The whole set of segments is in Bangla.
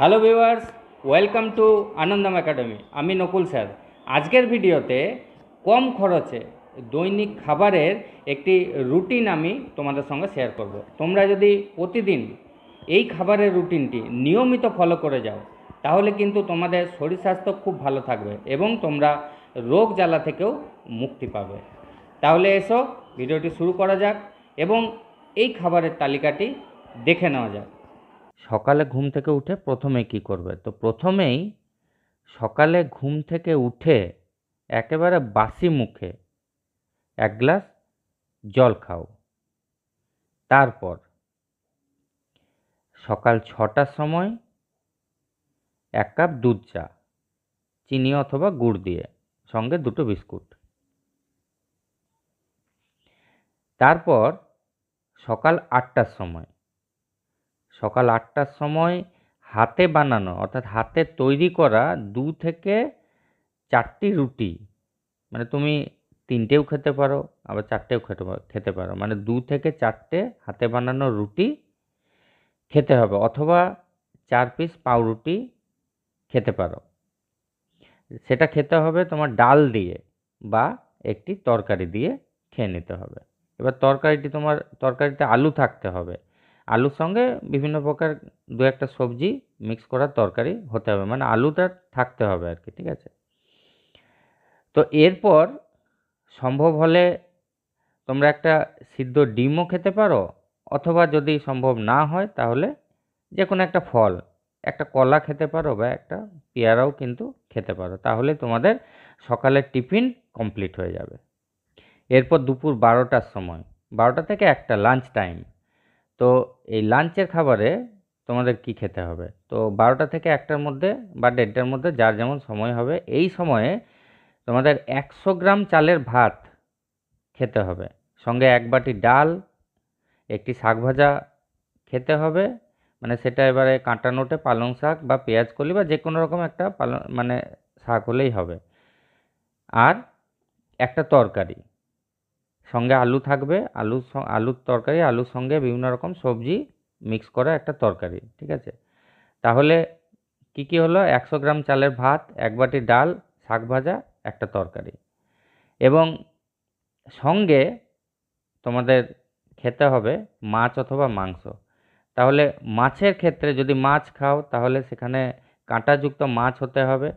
Hello viewers welcome to Anandam academy আমি নকুল স্যার। আজকের ভিডিওতে কম খরচে দৈনিক খাবারের একটি রুটিন আমি তোমাদের সঙ্গে শেয়ার করব। তোমরা যদি প্রতিদিন এই খাবারের রুটিনটি নিয়মিত ফলো করে যাও, তাহলে কিন্তু তোমাদের শরীর স্বাস্থ্য খুব ভালো থাকবে এবং তোমরা রোগ জ্বালা থেকেও মুক্তি পাবে। তাহলে এসো, ভিডিওটি শুরু করা যাক এবং এই খাবারের তালিকাটি দেখে নেওয়া যাক। সকালে ঘুম থেকে উঠে প্রথমে কি করবে? তো প্রথমেই সকালে ঘুম থেকে উঠে একেবারে বাসি মুখে এক গ্লাস জল খাও। তারপর সকাল ছটার সময় এক কাপ দুধ চা, চিনি অথবা গুড় দিয়ে সঙ্গে দুটো বিস্কুট। তারপর সকাল আটটার সময় সকাল আটটার সময় হাতে বানানো, অর্থাৎ হাতে তৈরি করা দু থেকে চারটি রুটি। মানে তুমি তিনটেও খেতে পারো, আবার চারটেও খেতে পারো খেতে পারো। মানে দু থেকে চারটে হাতে বানানো রুটি খেতে হবে, অথবা চার পিস পাউরুটি খেতে পারো। সেটা খেতে হবে তোমার ডাল দিয়ে বা একটি তরকারি দিয়ে খেয়ে নিতে হবে। এবার তরকারিটি তোমার, তরকারিতে আলু থাকতে হবে। আলুর সঙ্গে বিভিন্ন প্রকার দু একটা সবজি মিক্স করার তরকারি হতে হবে। মানে আলুটা থাকতে হবে আর কি, ঠিক আছে? তো এরপর সম্ভব হলে তোমরা একটা সিদ্ধ ডিমও খেতে পারো, অথবা যদি সম্ভব না হয় তাহলে যে কোনো একটা ফল, একটা কলা খেতে পারো বা একটা পেয়ারাও কিন্তু খেতে পারো। তাহলে তোমাদের সকালের টিফিন কমপ্লিট হয়ে যাবে। এরপর দুপুর বারোটার সময়, বারোটা থেকে একটা লাঞ্চ টাইম তো এই লাঞ্চের খাবারে তোমাদের কি খেতে হবে? তো বারোটা থেকে একটার মধ্যে বা দেড়টার মধ্যে যার যেমন সময় হবে, এই সময়ে তোমাদের একশো গ্রাম চালের ভাত খেতে হবে। সঙ্গে এক বাটি ডাল, একটি শাক ভাজা খেতে হবে। মানে সেটা এবারে কাঁটা নোটে পালং শাক বা পেঁয়াজ কলি বা যে কোনো রকম একটা পালং মানে শাক হলেই হবে। আর একটা তরকারি। সঙ্গে আলু থাকবে, আলু আলুর তরকারি, আলুর সঙ্গে বিভিন্ন রকম সবজি মিক্স করা একটা তরকারি, ঠিক আছে? তাহলে কি কি হলো? একশো গ্রাম চালের ভাত, এক বাটি ডাল, শাক ভাজা, একটা তরকারি। এবং সঙ্গে তোমাদের খেতে হবে মাছ অথবা মাংস। তাহলে মাছের ক্ষেত্রে যদি মাছ খাও, তাহলে সেখানে কাঁটাযুক্ত মাছ হতে হবে।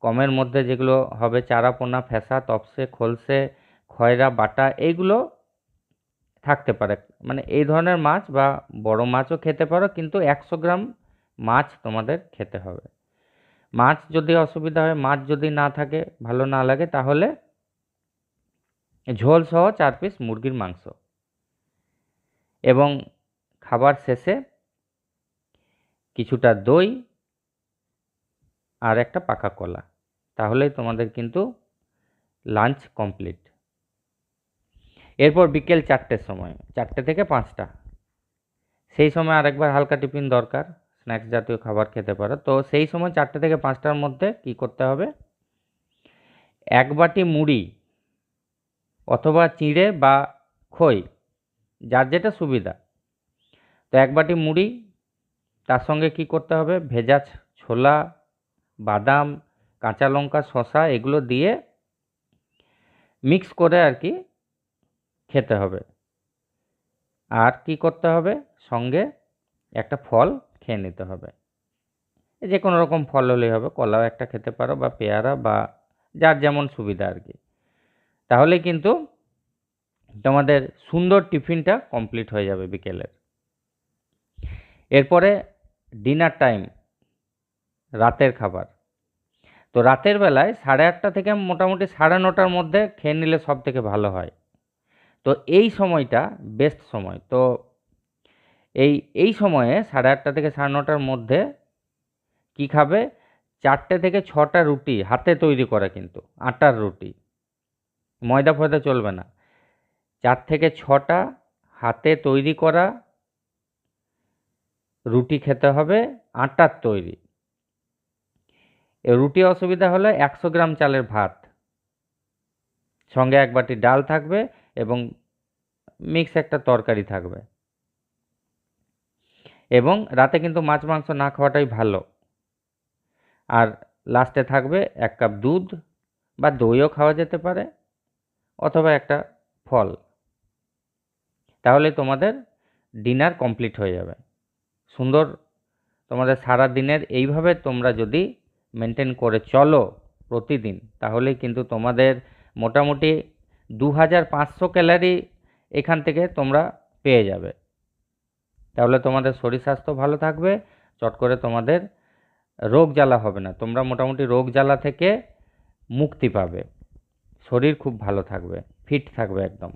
কমের মধ্যে যেগুলো হবে চারাপোনা ফ্যাসা তপসে, খোলসে খয়রা, বাটা এইগুলো থাকতে পারে। মানে এই ধরনের মাছ বা বড় মাছও খেতে পারো, কিন্তু একশো গ্রাম মাছ তোমাদের খেতে হবে। মাছ যদি অসুবিধা হয়, মাছ যদি না থাকে, ভালো না লাগে, তাহলে ঝোল সহ চার পিস মুরগির মাংস। এবং খাবার শেষে কিছুটা দই আর একটা পাকা কলা। তাহলেই তোমাদের কিন্তু লাঞ্চ কমপ্লিট। এরপর বিকেল চারটের সময়, চারটে থেকে পাঁচটা। সেই সময় আরেকবার হালকা টিফিন দরকার, স্ন্যাক্স জাতীয় খাবার খেতে পারো। তো সেই সময় চারটে থেকে পাঁচটার মধ্যে কি করতে হবে? এক বাটি মুড়ি অথবা চিঁড়ে বা খই, যার যেটা সুবিধা। তো এক বাটি মুড়ি, তার সঙ্গে কি করতে হবে? ভেজা ছোলা, বাদাম, কাঁচা লঙ্কা শশা এগুলো দিয়ে মিক্স করে আর কি খেতে হবে। আর কি করতে হবে? সঙ্গে একটা ফল খেয়ে নিতে হবে। যে কোনো রকম ফল হলেই হবে, কলাও একটা খেতে পারো বা পেয়ারা বা যার যেমন সুবিধা আর কি। তাহলে কিন্তু তোমাদের সুন্দর টিফিনটা কমপ্লিট হয়ে যাবে বিকেলের। এরপরে ডিনার টাইম, রাতের খাবার। তো রাতের বেলায় সাড়ে আটটা থেকে মোটামুটি সাড়ে নটার মধ্যে খেয়ে নিলে সব থেকে ভালো হয়। তো এই সময়টা বেস্ট সময়। তো এই এই সময়ে সাড়ে আটটা থেকে সাড়ে নটার মধ্যে কি খাবে? চারটে থেকে ছটা রুটি হাতে তৈরি করা কিন্তু, আটার রুটি। ময়দা ফয়দা চলবে না। চার থেকে ছটা হাতে তৈরি করা রুটি খেতে হবে, আটার তৈরি। রুটি অসুবিধা হলে একশো গ্রাম চালের ভাত। সঙ্গে এক বাটি ডাল থাকবে এবং মিক্স একটা তরকারি থাকবে। এবং রাতে কিন্তু মাছ মাংস না খাওয়াটাই ভালো। আর লাস্টে থাকবে এক কাপ দুধ বা দইও খাওয়া যেতে পারে অথবা একটা ফল। তাহলে তোমাদের ডিনার কমপ্লিট হয়ে যাবে। সুন্দর তোমাদের সারা দিনের এইভাবে তোমরা যদি মেনটেন করে চলো প্রতিদিন, তাহলেই কিন্তু তোমাদের মোটামুটি দু হাজার পাঁচশো ক্যালারি এখান থেকে তোমরা পেয়ে যাবে। তাহলে তোমাদের শরীর স্বাস্থ্য ভালো থাকবে, চট করে তোমাদের রোগ জ্বালা হবে না। তোমরা মোটামুটি রোগ জ্বালা থেকে মুক্তি পাবে। শরীর খুব ভালো থাকবে, ফিট থাকবে একদম।